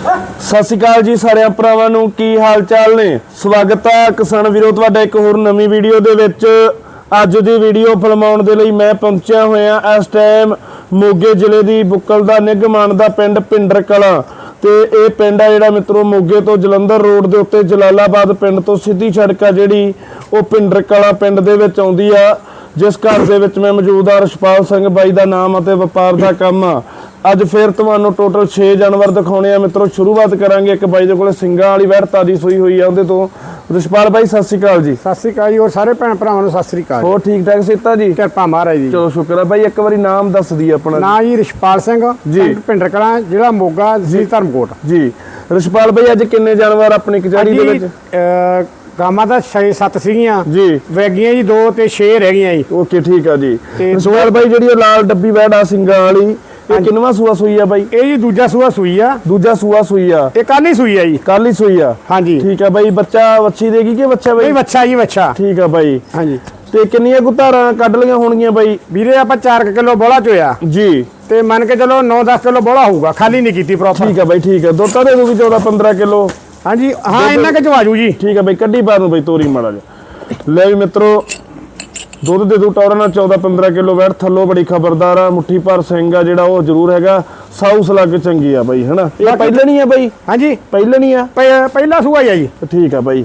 ਸਤਿ ਸ਼੍ਰੀ ਅਕਾਲ ਜੀ ਸਾਰਿਆਂ ਭਰਾਵਾਂ ਨੂੰ, ਕੀ ਹਾਲ ਚਾਲ ਨੇ? ਸਵਾਗਤ ਹੈ ਕਿਸਾਨ ਵੀਰੋ, ਤੁਹਾਡਾ ਇੱਕ ਹੋਰ ਨਵੀਂ ਵੀਡੀਓ ਦੇ ਵਿੱਚ। ਅੱਜ ਦੀ ਵੀਡੀਓ ਫਿਲਮਾਉਣ ਦੇ ਲਈ ਮੈਂ ਪਹੁੰਚਿਆ ਹੋਇਆ ਇਸ ਟਾਈਮ ਮੋਗੇ ਜ਼ਿਲ੍ਹੇ ਦੀ ਬੁੱਕਲ ਦਾ ਨਿਗਮਾਨ ਦਾ ਪਿੰਡ ਪਿੰਡਰ ਕਲਾਂ ਤੇ ਇਹ ਪਿੰਡ ਆ ਜਿਹੜਾ ਮਿੱਤਰੋ, ਮੋਗੇ ਤੋਂ ਜਲੰਧਰ ਰੋਡ ਦੇ ਉੱਤੇ ਜਲਾਲਾਬਾਦ ਪਿੰਡ ਤੋਂ ਸਿੱਧੀ ਸੜਕ ਆ ਜਿਹੜੀ, ਉਹ ਪਿੰਡਰ ਕਲਾਂ ਪਿੰਡ ਦੇ ਵਿੱਚ ਆਉਂਦੀ ਆ। ਜਿਸ ਘਰ ਦੇ ਵਿੱਚ ਮੈਂ ਮੌਜੂਦ ਆ ਰਸ਼ਪਾਲ ਸਿੰਘ ਬਾਈ ਦਾ ਨਾਮ ਅਤੇ ਵਪਾਰ ਦਾ ਕੰਮ ਆ। ਅੱਜ ਫਿਰ ਤੁਹਾਨੂੰ ਟੋਟਲ 6 ਜਾਨਵਰ ਦਿਖਾਉਣੇ ਆ। ਮਿੱਤਰੋ ਸ਼ੁਰੂਆਤ ਕਰਾਂਗੇ ਇੱਕ ਬਾਈ ਦੇ ਕੋਲੇ ਸਿੰਘਾਂ ਵਾਲੀ ਵਹਿੜ ਤਾਜੀ ਸੂਈ ਹੋਈ ਆ ਉਹਦੇ ਤੋਂ। ਰਸ਼ਪਾਲ ਬਾਈ ਸਤਿ ਸ਼੍ਰੀ ਅਕਾਲ ਜੀ। ਸਤਿ ਸ੍ਰੀ ਅਕਾਲ ਜੀ ਔਰ ਸਾਰੇ ਭੈਣ ਭਰਾਵਾਂ ਨੂੰ ਸਤਿ ਸ੍ਰੀ ਅਕਾਲ ਹੋਰ ਠੀਕ ਠਾਕ ਸਿੱਤਾ ਜੀ? ਕਿਰਪਾ ਮਹਾਰਾਜ ਜੀ। ਚਲੋ ਸ਼ੁਕਰ ਹੈ ਬਾਈ ਇੱਕ ਵਾਰੀ ਨਾਮ ਦੱਸ ਦਈਏ ਆਪਣਾ ਨਾਂ ਜੀ ਰਿਸ਼ਪਾਲ ਸਿੰਘ ਜੀ। ਪਿੰਡ ਕਲਾਂ ਜ਼ਿਲ੍ਹਾ ਮੋਗਾ ਜ਼ਿਲ੍ਹਾ ਧਰਮਕੋਟ। ਜੀ। ਰਸ਼ਪਾਲ ਬਾਈ ਅੱਜ ਕਿੰਨੇ ਜਾਨਵਰ ਆਪਣੀ ਕਚਹਿਰੀ ਦੇ ਵਿੱਚ? ਗਾਵਾਂ ਤਾਂ 6-7 ਸੀਗੀਆਂ। ਜੀ। ਵੈਗੀਆਂ ਜੀ ਦੋ ਤੇ 6 ਰਹਿ ਗਈਆਂ ਜੀ। ਓਕੇ ਠੀਕ ਆ ਜੀ। ਰਸ਼ਪਾਲ ਬਾਈ ਜਿਹੜੀ ਉਹ ਲਾਲ ਡੱਬੀ ਵਹਿੜ ਆ ਸਿੰਘਾਂ ਵਾਲੀ ਇਹ ਕਿੰਨਵਾ ਸੂਆ ਸੂਈ ਆ ਬਾਈ? ਇਹ ਜੀ ਦੂਜਾ ਸੂਆ ਸੂਈ ਆ। ਦੂਜਾ ਸੂਆ ਸੂਈ ਆ। ਇਹ ਕੱਲ ਹੀ ਸੂਈ ਆ ਜੀ। ਕੱਲ ਹੀ ਸੂਈ ਆ। ਹਾਂਜੀ। ਠੀਕ ਆ ਬਾਈ ਬੱਚਾ ਵੱਛੀ ਦੇਗੀ ਕਿ ਬੱਚਾ ਬਾਈ? ਬੱਚਾ ਜੀ ਬੱਚਾ ਠੀਕ ਆ ਬਾਈ। ਹਾਂਜੀ। ਤੇ ਕਿੰਨੀਆਂ ਕੁ ਧਾਰਾਂ ਕੱਢ ਲਈਆਂ ਹੋਣਗੀਆਂ ਬਾਈ? ਵੀਰੇ ਆਪਾਂ 4 ਕਿਲੋ ਬੋਲਾ ਚੋਇਆ। ਜੀ। ਤੇ ਮੰਨ ਕੇ ਚਲੋ 9-10 ਕਿਲੋ ਬੋਲਾ ਹੋਊਗਾ। ਖਾਲੀ ਨਹੀਂ ਕੀਤੀ ਪ੍ਰੋਪਰ ਠੀਕ ਆ ਬਾਈ ਠੀਕ ਆ। ਦੁੱਧ ਤਾਂ ਦੇ ਦੂਗੀ 14 15 ਕਿਲੋ। ਹਾਂਜੀ ਹਾਂ ਇੰਨਾ ਕਿ ਚਵਾਜੂ ਜੀ ਠੀਕ ਆ ਬਾਈ ਕੱਢੀ ਪਾ ਨੂੰ ਬਾਈ ਤੋਰੀ ਮਾੜਾ ਜਿਹਾ। ਲੈ ਵੀ ਮਿੱਤਰੋ ਦੁੱਧ ਦੇ ਦੂ ਟੌਰਾ ਨਾਲ 14 15 ਕਿਲੋ ਵੈਟ ਥੱਲੋ ਬੜੀ ਖਬਰਦਾਰ ਆ ਮੁੱਠੀ ਭਰ ਸਿੰਘ ਆ ਜਿਹੜਾ ਉਹ ਜ਼ਰੂਰ ਹੈਗਾ ਸਾਊਸ ਲੱਗ ਚੰਗੀ ਆ ਬਾਈ ਹਨਾ? ਇਹ ਪਹਿਲੇ ਨਹੀਂ ਆ ਬਾਈ? ਹਾਂਜੀ। ਪਹਿਲੇ ਨਹੀਂ ਆ? ਪਹਿ- ਪਹਿਲਾ ਸੂਆ ਹੀ ਆ ਜੀ। ਠੀਕ ਆ ਬਾਈ।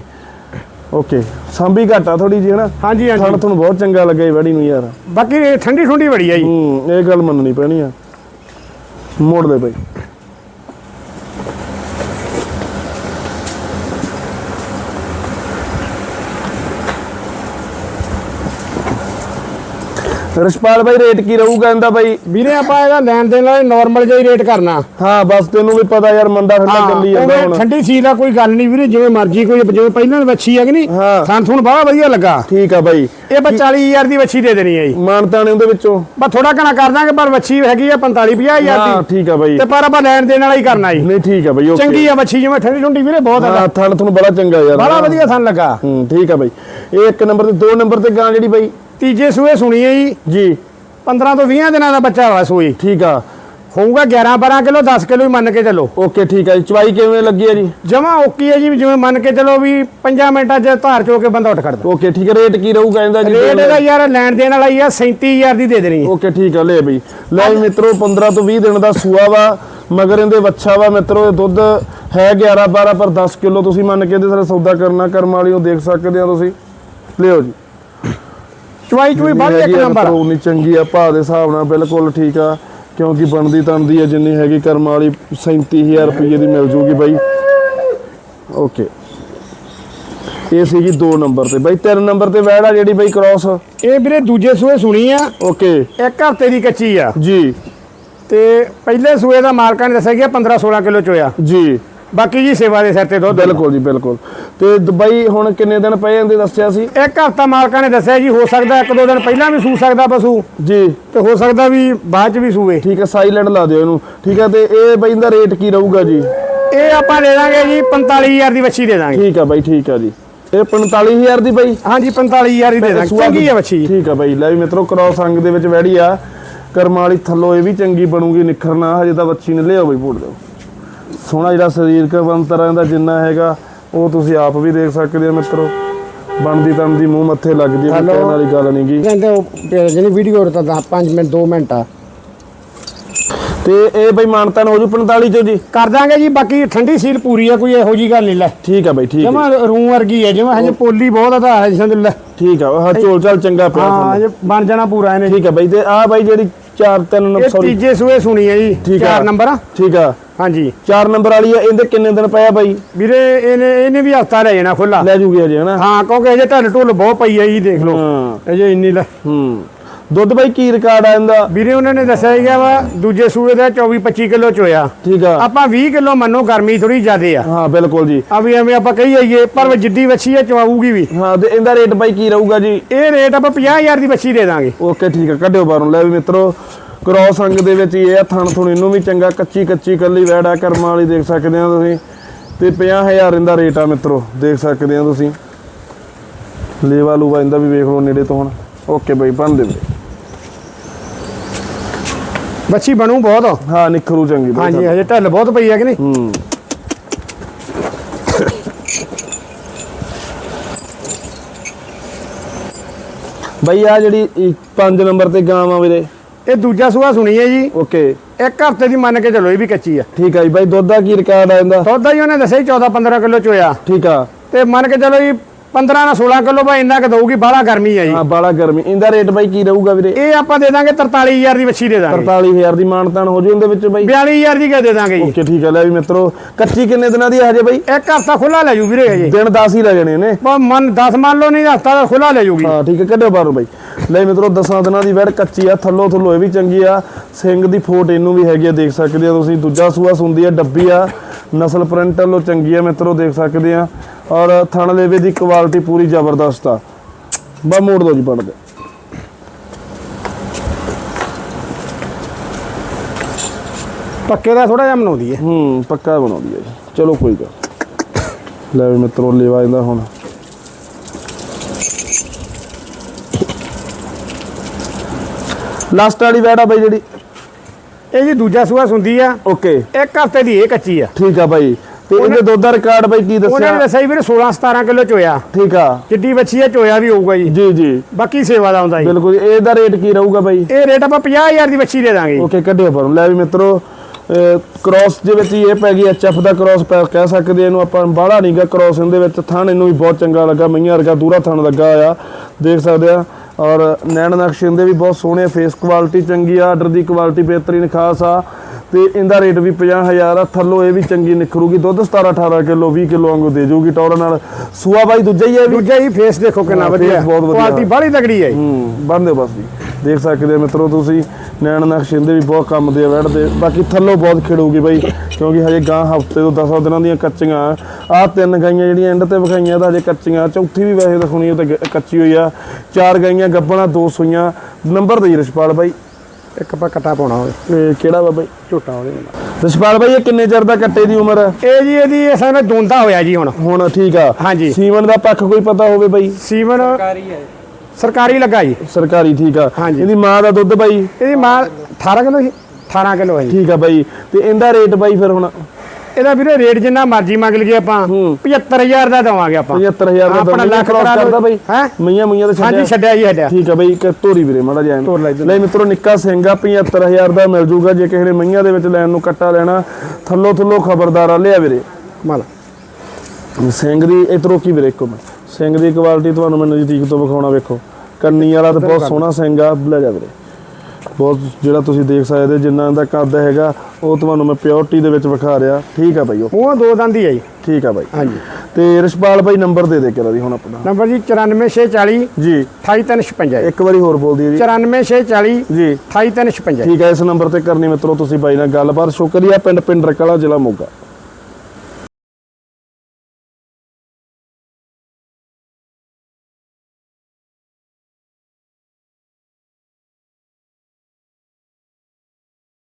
ਓਕੇ ਸਾਂਭੀ ਘਾਟਾ ਥੋੜੀ ਜੀ ਹਨਾ? ਹਾਂਜੀ ਥਣ ਹਾਂਜੀ। ਤੁਹਾਨੂੰ ਬਹੁਤ ਚੰਗਾ ਲੱਗਾ ਇਹ ਵੜੀ ਨੂੰ ਯਾਰ। ਬਾਕੀ ਇਹ ਠੰਡੀ ਠੰਡੀ ਬੜੀ ਆ ਜੀ। ਹੂੰ ਇਹ ਗੱਲ ਮੰਨਣੀ ਪੈਣੀ ਆ। ਮੋੜ ਦੇ ਬਾਈ। ਰਸ਼ਪਾਲ ਬਾਈ ਰੇਟ ਕੀ ਰਹੂਗਾ ਇਹਦਾ ਬਾਈ? ਵੀਰੇ ਆਪਾਂ ਇਹਦਾ ਲੈਣ ਦੇਣ ਵਾਲੇ ਨਾਰਮਲ ਜਿਹਾ ਹੀ ਰੇਟ ਕਰਨਾ। ਹਾਂ ਬਸ ਤੈਨੂੰ ਵੀ ਪਤਾ ਯਾਰ ਮੰਦਾ ਠੰਡਾ ਚੱਲੀ ਜਾਂਦਾ ਹੁਣ। ਠੰਡੀ ਸੀ ਦਾ ਕੋਈ ਗੱਲ ਨਹੀਂ ਵੀਰੇ ਜਿਵੇਂ ਮਰਜ਼ੀ ਕੋਈ ਜਿਵੇਂ ਪਹਿਲਾਂ ਵੱਛੀ ਹੈ ਕਿ ਨਹੀਂ? ਹਾਂ। ਸਾਨੂੰ ਤੁਹਾਨੂੰ ਬੜਾ ਵਧੀਆ ਲੱਗਾ। ਠੀਕ ਆ ਬਾਈ। ਇਹ ਆਪਾਂ 40000 ਦੀ ਵੱਛੀ ਦੇ ਦੇਣੀ ਹੈ ਜੀ। ਮਾਨਤਾ ਨੇ ਉਹਦੇ ਵਿੱਚੋਂ। ਬਸ ਥੋੜਾ ਘਣਾ ਕਰ ਦਾਂਗੇ ਪਰ ਵੱਛੀ ਹੈਗੀ ਆ 45 50000 ਹਾਂ ਦੀ। ਠੀਕ ਆ ਬਾਈ। ਤੇ ਪਰ ਆਪਾਂ ਲੈਣ ਦੇਣ ਵਾਲਾ ਹੀ ਕਰਨਾ ਜੀ। ਨਹੀਂ ਠੀਕ ਆ ਬਾਈ ਓਕੇ ਚੰਗੀ ਆ ਵੱਛੀ ਜਿਵੇਂ ਠੰਡੀ ਠੰਡੀ ਵੀਰੇ ਬਹੁਤ ਹਾਂ ਹੈ ਥਣ ਤੁਹਾਨੂੰ ਬੜਾ ਚੰਗਾ ਯਾਰ। ਬੜਾ ਵਧੀਆ ਸਾਨੂੰ ਲੱਗਾ। ਹੂੰ ਠੀਕ ਆ ਬਾਈ। ਇਹ ਇੱਕ ਨੰਬਰ ਤੇ ਦੋ ਨੰਬਰ ਤੇ ਗਾਂ ਜਿਹੜੀ ਬਾਈ? ਤੀਜੇ ਸੂਏ ਸੁਣੀ ਹੈ ਜੀ। ਜੀ। 15 ਤੋਂ 20 ਦਿਨਾਂ ਦਾ ਬੱਚਾ ਹੋਇਆ ਸੂਈ। ਠੀਕ ਆ। ਹੋਊਗਾ 11 12 ਕਿਲੋ 10 ਕਿਲੋ ਹੀ ਮੰਨ ਕੇ ਚੱਲੋ। ਓਕੇ ਠੀਕ ਹੈ ਜੀ। ਚਵਾਈ ਕਿਵੇਂ ਲੱਗੀ ਹੈ ਜੀ? ਜਮਾ ਓਕੀ ਹੈ ਜੀ ਜਿਵੇਂ ਮੰਨ ਕੇ ਚੱਲੋ ਵੀ 5 ਮਿੰਟਾਂ 'ਚ ਧਾਰ ਚੋ ਕੇ ਬੰਦਾ ਉੱਠ ਖੜਦਾ। ਓਕੇ ਠੀਕ ਹੈ ਰੇਟ ਕੀ ਰਹੂਗਾ ਇਹਦਾ ਜੀ? ਰੇਟ ਇਹਦਾ ਯਾਰ ਲੈਣ ਦੇਣ ਵਾਲਾ ਹੀ ਆ 37000 ਦੀ ਦੇ ਦੇਣੀ ਹੈ। ਓਕੇ ਠੀਕ ਹੈ ਲੈ ਬਈ। ਲੈ ਮਿੱਤਰੋ 15 ਤੋਂ 20 ਦਿਨ ਦਾ ਸੂਆ ਵਾ ਮਗਰ ਇਹਦੇ ਵੱਛਾ ਵਾ। ਮਿੱਤਰੋ ਇਹ ਦੁੱਧ ਹੈ 11 12 ਪਰ 10 ਕਿਲੋ ਤੁਸੀਂ ਮੰਨ ਕੇ ਇਹਦੇ ਸਾਰੇ ਸੌਦਾ ਕਰਨਾ ਕਰਮ ਵਾਲੀ ਉਹ ਦੇਖ ਸਕਦੇ ਆ ਤੁਸੀਂ। ਲਿਓ ਜੀ। ਚਵਾਈ ਚੁਈ ਬੜੀ ਇੱਕ ਨੰਬਰ ਉਨੀ ਚੰਗੀ ਆ ਭਾਅ ਦੇ ਹਿਸਾਬ ਨਾਲ ਬਿਲਕੁਲ ਠੀਕ ਆ ਕਿਉਂਕਿ ਬਣਦੀ ਤਣਦੀ ਆ ਜਿੰਨੀ ਹੈਗੀ ਕਰਮ ਵਾਲੀ 37000 ਰੁਪਏ ਦੀ ਮਿਲ ਜੂਗੀ ਬਾਈ। ਓਕੇ। ਇਹ ਸੀਗੀ 2 ਨੰਬਰ ਤੇ। ਬਾਈ 3 ਨੰਬਰ ਤੇ ਵੈੜ ਆ ਜਿਹੜੀ ਬਾਈ ਕ੍ਰਾਸ ਇਹ ਵੀਰੇ ਦੂਜੇ ਸੂਏ ਸੁਣੀ ਆ। ਓਕੇ। ਇੱਕ ਹਫ਼ਤੇ ਦੀ ਕੱਚੀ ਆ। ਜੀ। ਤੇ ਪਹਿਲੇ ਸੂਏ ਦਾ ਮਾਲਕਾਂ ਨੇ ਦੱਸਿਆ ਗਿਆ 15 16 ਕਿਲੋ ਚੋਇਆ। ਜੀ। ਬਾਕੀ ਜੀ ਸੇਵਾ ਦੇ ਸਿਰ ਤੇ ਦੁੱਧ ਬਿਲਕੁਲ ਜੀ ਬਿਲਕੁਲ। ਤੇ ਦੁਬਈ ਹੁਣ ਕਿੰਨੇ ਦਿਨ ਪਏ ਜਾਂਦੇ ਦੱਸਿਆ ਸੀ? ਇੱਕ ਹਫ਼ਤਾ ਮਾਲਕਾਂ ਨੇ ਦੱਸਿਆ ਜੀ ਹੋ ਸਕਦਾ ਇੱਕ ਦੋ ਦਿਨ ਪਹਿਲਾਂ ਵੀ ਸੂ ਸਕਦਾ ਪਸ਼ੂ। ਜੀ। ਤੇ ਹੋ ਸਕਦਾ ਵੀ ਬਾਅਦ ਚ ਵੀ ਸੂਏ ਠੀਕ ਹੈ ਸਾਈਲੈਂਟ ਲਾ ਦਿਓ ਇਹਨੂੰ। ਠੀਕ ਹੈ ਤੇ ਇਹ ਬਾਈ ਦਾ ਰੇਟ ਕੀ ਰਹੂਗਾ ਜੀ? ਇਹ ਆਪਾਂ ਦੇ ਦਾਂਗੇ ਜੀ 45000 ਦੀ ਵੱਛੀ ਦੇ ਦਾਂਗੇ। ਠੀਕ ਹੈ ਬਾਈ ਠੀਕ ਹੈ ਜੀ। ਇਹ 45000 ਦੀ ਬਾਈ? ਹਾਂਜੀ 45000 ਦੀ ਦੇ ਦਾਂਗੇ। ਚੰਗੀ ਆ ਵੱਛੀ ਠੀਕ ਹੈ ਬਾਈ ਲੈ ਵੀ ਮਿੱਤਰੋ ਕ੍ਰਾਸ ਅੰਗ ਦੇ ਵਿੱਚ ਵੈੜੀ ਆ। ਕਰਮ ਵਾਲੀ ਥੱਲੋਂ ਇਹ ਵੀ ਚੰਗੀ ਬਣੂਗੀ ਨਿਖਰਨਾ ਹਜੇ ਤਾਂ ਬੱਚੀ ਨੇ ਲਿਆਓ ਬਈ ਫੋੜ ਦਿਓ। ਸੋਹਣਾ ਜਿਹੜਾ ਸਰੀਰਕ ਬੰਤਰਾਂ ਦਾ ਜਿੰਨਾ ਹੈਗਾ ਉਹ ਤੁਸੀਂ ਆਪ ਵੀ ਦੇਖ ਸਕਦੇ ਹੋ ਮਿੱਤਰੋ। ਬਣਦੀ ਤਣਦੀ ਮੂੰਹ ਮੱਥੇ ਲੱਗਦੀ ਹੈ. ਕਹਿਣ ਵਾਲੀ ਗੱਲ ਨਹੀਂ ਗੀ। ਕਹਿੰਦੇ ਉਹ ਜਿਹੜੀ ਵੀਡੀਓ ਤਾਂ 5 ਮਿੰਟ 2 ਮਿੰਟ ਆ। ਤੇ ਇਹ ਬਈ ਮਾਨਤਨ ਹੋ ਜੂ 45 ਚੋ ਜੀ। ਕਰ ਦਾਂਗੇ ਜੀ ਬਾਕੀ ਠੰਡੀ ਸੀਲ ਪੂਰੀ ਆ ਕੋਈ ਇਹੋ ਜੀ ਗੱਲ ਨਹੀਂ ਲੈ। ਠੀਕ ਆ ਬਈ ਠੀਕ ਜਮਾ ਰੂਮ ਵਰਗੀ ਹੈ ਜਿਵੇਂ ਹਜੇ ਪੋਲੀ ਬਹੁਤ ਆ ਤਾਂ ਅਲਹਮਦੁਲਿਲਾ ਠੀਕ ਆ ਹਾਂ ਚੋਲ ਚਾਲ ਚੰਗਾ ਪਿਆ ਹਾਂ। ਹਜੇ ਬਣ ਜਾਣਾ ਪੂਰਾ ਇਹਨੇ। ਠੀਕ ਆ ਬਈ ਤੇ ਆ ਬਾਈ ਜਿਹੜੀ 4 3 ਇਹ ਸੌਰੀ ਤੀਜੇ ਸੂਏ ਸੁਣੀ ਹੈ ਜੀ ਠੀਕ ਆ। ਚਾਰ ਨੰਬਰ ਆ। ਠੀਕ ਆ। ਹਾਂਜੀ। 4 ਨੰਬਰ ਵਾਲੀ ਆ ਇਹਦੇ ਕਿੰਨੇ ਦਿਨ ਪਿਆ ਬਾਈ? ਵੀਰੇ ਇਹਨੇ ਇਹਨੇ ਵੀ ਹਫਤਾ ਲੈ ਜਾਣਾ ਖੁੱਲਾ ਲੈ ਜੂਗੀ ਅਜੇ ਹਨਾ? ਹਾਂ ਕਿਉਂਕਿ ਅਜੇ ਢੱਲ ਢੁੱਲ ਬਹੁਤ ਪਈ ਹੈ ਜੀ ਦੇਖ ਲਓ। ਹਾਂ। ਅਜੇ ਇੰਨੀ ਲੈ ਹੂੰ। ਦੁੱਧ ਬਾਈ ਕੀ ਰਿਕਾਰਡ ਆ ਇਹਦਾ? ਵੀਰੇ ਉਹਨਾਂ ਨੇ ਦੱਸਿਆ ਹੈਗਾ ਵਾ ਦੂਜੇ ਸੂਏ ਦਾ 24 25 ਕਿਲੋ ਚੋਇਆ। ਠੀਕ ਆ। ਆਪਾਂ 20 ਕਿਲੋ ਮੰਨੋ ਗਰਮੀ ਥੋੜੀ ਜ਼ਿਆਦੇ ਆ। ਹਾਂ ਬਿਲਕੁਲ ਜੀ। ਆ ਵੀ ਐਵੇਂ ਆਪਾਂ ਕਹੀ ਜਾਈਏ ਪਰ ਜਿੱਡੀ ਵੱਛੀ ਹੈ ਚਵਾਊਗੀ ਵੀ। ਹਾਂ ਤੇ ਇਹਦਾ ਰੇਟ ਬਾਈ ਕੀ ਰਹੂਗਾ ਜੀ? ਇਹ ਰੇਟ ਆਪਾਂ 50000 ਦੀ ਵੱਛੀ ਦੇ ਦਾਂਗੇ। ਓਕੇ ਠੀਕ ਆ ਕੱਢਿਓ ਬਾਹਰੋਂ। ਲੈ ਵੀ ਮਿੱਤਰੋ ਕ੍ਰੋਸ ਅੰਗ ਦੇ ਵਿੱਚ ਇਹ ਆ ਥਣ ਥੁਣ ਇਹਨੂੰ ਵੀ ਚੰਗਾ ਕੱਚੀ ਕੱਚੀ ਕੱਲੀ ਵੈੜਾ ਕਰਮਾਂ ਵਾਲੀ ਦੇਖ ਸਕਦੇ ਆ ਤੁਸੀਂ। ਤੇ 50000 ਇਹਦਾ ਰੇਟ ਆ ਮਿੱਤਰੋ ਦੇਖ ਸਕਦੇ ਆ ਤੁਸੀਂ। ਲੇਵਾ ਲੂਵਾ ਇਹਦਾ ਵੀ ਵੇਖ ਲਓ ਨੇੜੇ ਤੋਂ ਹੁਣ। ਓਕੇ ਬਾਈ ਬਣ ਦੇ ਬੱਚੀ ਬਣੂ ਬਹੁਤ। ਹਾਂ ਨਿਖਰੂ ਚੰਗੀ ਬਈ ਹਾਂਜੀ ਹਜੇ ਢੱਲ ਬਹੁਤ ਪਈ ਹੈ ਕਿ ਨਹੀਂ? ਹੂੰ। ਬਈ ਆ ਜਿਹੜੀ 5 ਨੰਬਰ ਤੇ ਗਾਂ ਆ ਵੀਰੇ। ਇਹ ਦੂਜਾ ਸੂਆ ਸੁਣੀ ਹੈ ਜੀ। ਓਕੇ। ਇੱਕ ਹਫ਼ਤੇ ਦੀ ਮੰਨ ਕੇ ਚਲੋ ਇਹ ਵੀ ਕੱਚੀ ਆ। ਠੀਕ ਆ ਜੀ ਬਾਈ ਦੁੱਧ ਕੀ ਰਿਕਾਰਡ ਆ ਜਾਂਦਾ ਦੁੱਧ ਹੀ ਉਹਨੇ ਦੱਸਿਆ 14 15 ਕਿਲੋ ਚੋਇਆ। ਠੀਕ ਆ। ਤੇ ਮੰਨ ਕੇ ਚਲੋ ਜੀ 15 ਨਾਲ 16 ਕਿਲੋ ਬਾ ਇੰਨਾ ਕੁ ਦਊਗੀ ਬਾਹਲਾ ਗਰਮੀ ਆ ਜੀ। ਹਾਂ ਬਾਲਾ ਗਰਮੀ। ਇਹਦਾ ਰੇਟ ਬਾਈ ਕੀ ਰਹੂਗਾ ਵੀਰੇ? ਇਹ ਆਪਾਂ ਦੇ ਦਾਂਗੇ 43000 ਦੀ ਵੱਛੀ ਦੇ ਦਾਂਗੇ। 43000 ਦੀ ਮਾਨਤਾਨ ਹੋ ਜੂ ਇਹਦੇ ਵਿੱਚ ਬਾਈ। 42000 ਦੀ ਕੇ ਦੇ ਦਾਂਗੇ ਜੀ। ਓਕੇ ਠੀਕ ਆ। ਲੈ ਵੀ ਮਿੱਤਰੋ ਕੱਚੀ ਕਿੰਨੇ ਦਿਨਾਂ ਦੀ ਆ ਹਜੇ ਬਾਈ? ਇੱਕ ਹਫ਼ਤਾ ਖੁੱਲਾ ਲੈ ਜੂ ਵੀਰੇ ਜੀ ਦਿਨ 10 ਹੀ ਲੱਗਣੇ ਨੇ। ਬਸ ਮਨ 10 ਮੰਨ ਲਓ ਨਹੀਂ ਹਫ਼ਤਾ ਦਾ ਖੁੱਲਾ ਲੈ ਜੂਗੀ। ਹਾਂ ਠੀਕ ਹੈ ਕੱਢਿਓ ਬਾਹਰੋਂ ਬਾਈ। ਲੈ ਮਿੱਤਰੋ 10 ਦਿਨਾਂ ਦੀ ਵੈੜ ਕੱਚੀ ਆ ਥੱਲੋਂ ਥੱਲੋਂ ਇਹ ਵੀ ਚੰਗੀ ਆ। ਸਿੰਘ ਦੀ ਫੋਟ ਇਹਨੂੰ ਵੀ ਹੈਗੀ ਆ ਦੇਖ ਸਕਦੇ ਆ ਤੁਸੀਂ। ਦੂਜਾ ਸੂਆ ਸੁੰਦੀ ਆ ਡੱਬੀ ਆ। ਨਸਲ ਪ੍ਰਿੰਟ ਵੱਲੋਂ ਚੰਗੀ ਆ ਮਿੱਤਰੋ ਦੇਖ ਸਕਦੇ ਆ। ਔਰ ਥਣ ਲੇਵੇ ਦੀ ਕੁਆਲਿਟੀ ਪੂਰੀ ਜ਼ਬਰਦਸਤ ਆ। ਬਾ ਮੋੜ ਦੋ ਜੀ ਪੜ ਦੇ ਪੱਕੇ ਦਾ ਥੋੜਾ ਜਿਹਾ ਮਨਾਉਂਦੀ ਹੈ। ਹੂੰ ਪੱਕਾ ਬਣਾਉਂਦੀ ਜੀ। ਚਲੋ ਕੋਈ ਗੱਲ ਲੈ ਵੀ ਮਿੱਤਰੋ ਲੇਵਾ ਇਹਦਾ ਹੁਣ। ਲਾਸਟ ਵਾਲੀ ਵੈੜ ਆ ਬਾਈ ਜਿਹੜੀ। ਇਹ ਜੀ ਦੂਜਾ ਸੂਆ ਸੁੰਦੀ ਆ। ਓਕੇ ਇੱਕ ਹਫ਼ਤੇ ਦੀ ਇਹ ਕੱਚੀ ਆ। ਠੀਕ ਆ ਬਾਈ। ਤੇ ਇਹਦੇ ਦੁੱਧ ਦਾ ਰਿਕਾਰਡ ਬਾਈ ਕੀ ਉਹਨਾਂ ਨੇ ਦੱਸਿਆ ਦੱਸਿਆ ਜੀ ਵੀਰੇ 16 17 ਕਿਲੋ ਚੋਇਆ। ਠੀਕ ਆ। ਜਿੱਡੀ ਵੱਛੀ ਆ ਚੋਇਆ ਵੀ ਹੋਊਗਾ ਜੀ। ਜੀ ਜੀ। ਬਾਕੀ ਸੇਵਾ ਦਾ ਹੁੰਦਾ ਜੀ। ਬਿਲਕੁਲ। ਇਹਦਾ ਰੇਟ ਕੀ ਰਹੂਗਾ ਬਾਈ? ਇਹ ਰੇਟ ਆਪਾਂ 50000 ਦੀ ਵੱਛੀ ਦੇ ਦਾਂਗੇ। ਓਕੇ ਕੱਢਿਓ ਪਰ ਲੈ ਵੀ ਮਿੱਤਰੋ ਕ੍ਰਾਸ ਦੇ ਵਿੱਚ ਇਹ ਪੈ ਗਈ ਐਚਐਫ ਦਾ ਕ੍ਰਾਸ ਪੈ ਕਹਿ ਸਕਦੇ ਇਹਨੂੰ ਆਪਾਂ ਬਾਹਲਾ ਨਹੀਂਗਾ ਕ੍ਰਾਸ ਇਹਦੇ ਵਿੱਚ। ਥਣ ਇਹਨੂੰ ਵੀ ਬਹੁਤ ਚੰਗਾ ਲੱਗਾ। ਮਈਆਂ ਵਰਗਾ ਦੂਰਾ ਥਣ ਲੱਗਾ ਆ ਦੇਖ ਸਕਦੇ ਆ। ਔਰ ਨੈਣ ਨਕਸ਼ ਇਹਦੇ ਵੀ ਬਹੁਤ ਸੋਹਣੇ ਫੇਸ ਕੁਆਲਿਟੀ ਚੰਗੀ ਆ। ਆਰਡਰ ਦੀ ਕੁਆਲਿਟੀ ਬਿਹਤਰੀਨ ਖਾਸ ਆ। ਤੇ ਇਹਦਾ ਰੇਟ ਵੀ 50000 ਆ ਥੱਲੋਂ ਇਹ ਵੀ ਚੰਗੀ ਨਿਖਰੂਗੀ। ਦੁੱਧ 17 18 ਕਿਲੋ 20 ਕਿਲੋ ਵਾਂਗੂ ਦੇ ਜਾਊਗੀ ਟੌਰ ਨਾਲ। ਸੂਆ ਬਾਈ ਦੂਜਾ ਹੀ ਹੈ ਵੀ। ਦੂਜਾ ਹੀ ਫੇਸ ਦੇਖੋ ਕਿੰਨਾ ਵਧੀਆ। face ਬਹੁਤ ਵਧੀਆ। ਕੁਆਲਿਟੀ ਬਾਹਲੀ ਤਗੜੀ ਹੈ। ਹੂੰ ਬੰਦੇ ਬਸ ਜੀ। ਦੇਖ ਸਕਦੇ ਹੋ ਮਿੱਤਰੋ ਤੁਸੀਂ ਨੈਣ ਨਕਸ਼ਿੰਦੇ ਵੀ ਬਹੁਤ ਕੰਮ ਦੇ ਆ ਵੜਦੇ ਬਾਕੀ ਥੱਲੋਂ ਬਹੁਤ ਖਿੜੂਗੀ ਬਾਈ ਕਿਉਂਕਿ ਹਜੇ ਗਾਂ ਹਫ਼ਤੇ ਤੋਂ 10 ਦਿਨਾਂ ਦੀਆਂ ਕੱਚੀਆਂ ਆ। ਤਿੰਨ ਗਾਈਆਂ ਜਿਹੜੀਆਂ ਐਂਡ ਤੇ ਵਿਖਾਈਆਂ ਤਾਂ ਹਜੇ ਕੱਚੀਆਂ ਚੌਥੀ ਵੀ ਵੈਸੇ ਦਿਖਾਉਣੀ ਉਹ ਤਾਂ ਕੱਚੀ ਹੋਈ ਆ। ਚਾਰ ਗਾਈਆਂ ਗੱਬਣਾ ਦੋ ਸੂਈਆਂ। ਨੰਬਰ ਦੇ ਰਸ਼ਪਾਲ ਬਾਈ। ਇੱਕ ਆਪਾਂ ਕਟਾ ਪਾਉਣਾ ਹੋਵੇ। ਇਹ ਕਿਹੜਾ ਬਾਈ ਝੋਟਾ ਉਹਦੇ ਨਾਲ। ਰਸ਼ਪਾਲ ਬਾਈ ਇਹ ਕਿੰਨੇ ਚਿਰ ਦਾ ਕੱਟੇ ਦੀ ਉਮਰ? ਆ? ਇਹ ਜੀ ਇਹਦੀ ਅਸਲ ਵਿੱਚ ਦੋਂਦਾ ਹੋਇਆ ਜੀ ਹੁਣ। ਹੁਣ ਠੀਕ ਆ। ਹਾਂਜੀ। ਸੀਮਨ ਦਾ ਪੱਖ ਕੋਈ ਪਤਾ ਹੋਵੇ ਬਾਈ? ਸੀਵਨ ਸਰਕਾਰੀ ਲੱਗਾ ਜੀ। ਸਰਕਾਰੀ ਠੀਕ ਆ। ਹਾਂਜੀ। ਇਹਦੀ ਮਾਂ ਦਾ ਦੁੱਧ ਬਾਈ? ਇਹਦੀ ਮਾਂ 18 ਕਿਲੋ ਸੀ। 18 ਕਿਲੋ ਹੈ ਜੀ। ਠੀਕ ਆ ਬਾਈ। ਤੇ ਇਹਦਾ ਰੇਟ ਬਾਈ ਫਿਰ ਹੁਣ? ਇਹਦਾ ਵੀਰੇ ਰੇਟ ਜਿੰਨਾ ਮਰਜ਼ੀ ਮੰਗ ਲਈਏ ਆਪਾਂ। ਹੂੰ। 75000 ਦਾ ਦਵਾਂਗੇ ਆਪਾਂ। 75000 ਦਾ ਆਪਣਾ ਲੱਖ cross ਕਰਾ ਕਰਦਾ ਬਾਈ। ਹੈ? ਮਈਆਂ ਮਈਆਂ ਦਾ ਹਾਂਜੀ ਛੱਡਿਆ ਛੱਡਿਆ ਜੀ ਛੱਡਿਆ। ਠੀਕ ਆ ਬਈ ਇੱਕ ਤੋਰੀ ਵੀਰੇ ਮਾੜਾ ਜਿਹਾ। ਲੈ ਮਿੱਤਰੋ ਨਿੱਕਾ ਸਿੰਘ ਆ 75000 ਦਾ ਮਿਲ ਜੂਗਾ ਜੇ ਕਿਸੇ ਨੇ ਮਈਆਂ ਦੇ ਵਿੱਚ ਲੈਣ ਨੂੰ ਕੱਟਾ ਲੈਣਾ। ਥੱਲੋ ਥੱਲੋ ਖਬਰਦਾਰ ਆ ਲਿਆ ਵੀਰੇ। ਕਮਾਲ ਸਿੰਘ ਦੀ ਇਤਰੋ ਕੀ ਵੀਰੇ ਇੱਕ ਮਿੰਟ। ਸਿੰਘ ਦੀ ਕੁਆਲਿਟੀ ਤੁਹਾਨੂੰ ਮੈਂ ਨਜ਼ਦੀਕ ਤੋਂ ਵਿਖਾਉਣਾ ਵੇਖੋ। ਕੰਨੀ ਵਾਲਾ ਤਾਂ ਬਹੁਤ ਸੋਹਣਾ ਸਿੰਘ ਆ ਲੈ ਜਾ ਵੀਰੇ। ਬਹੁਤ ਜਿਹੜਾ ਤੁਸੀਂ ਦੇਖ ਸਕਦੇ ਜਿੰਨਾ ਇਹਦਾ ਕੱਦ ਹੈਗਾ ਉਹ ਤੁਹਾਨੂੰ ਮੈਂ ਪਿਓਰਟੀ ਦੇ ਵਿੱਚ ਵਿਖਾ ਰਿਹਾ। ਠੀਕ ਆ ਬਾਈ ਉਹ? ਉਹ ਦੋ ਦੰਦ ਹੀ ਹੈ ਜੀ। ਠੀਕ ਆ ਬਾਈ। ਹਾਂਜੀ। ਤੇ ਰਿਸ਼ਪਾਲ ਬਾਈ ਨੰਬਰ ਦੇ ਦੇ ਕੇ ਜੀ ਹੁਣ ਆਪਣਾ। ਨੰਬਰ ਜੀ 94640 ਜੀ। 28356 ਇੱਕ ਵਾਰੀ ਹੋਰ ਬੋਲ ਦਈਏ ਜੀ। 94640 ਜੀ। 28356 ਠੀਕ ਹੈ ਇਸ ਨੰਬਰ ਤੇ ਕਰਨੀ ਮਿੱਤਰੋ ਤੁਸੀਂ ਬਾਈ ਨਾਲ ਗੱਲਬਾਤ। ਸ਼ੁਕਰੀਆ ਪਿੰਡ ਪਿੰਡ ਰਕਲਾ ਜ਼ਿਲ੍ਹਾ ਮੋਗਾ।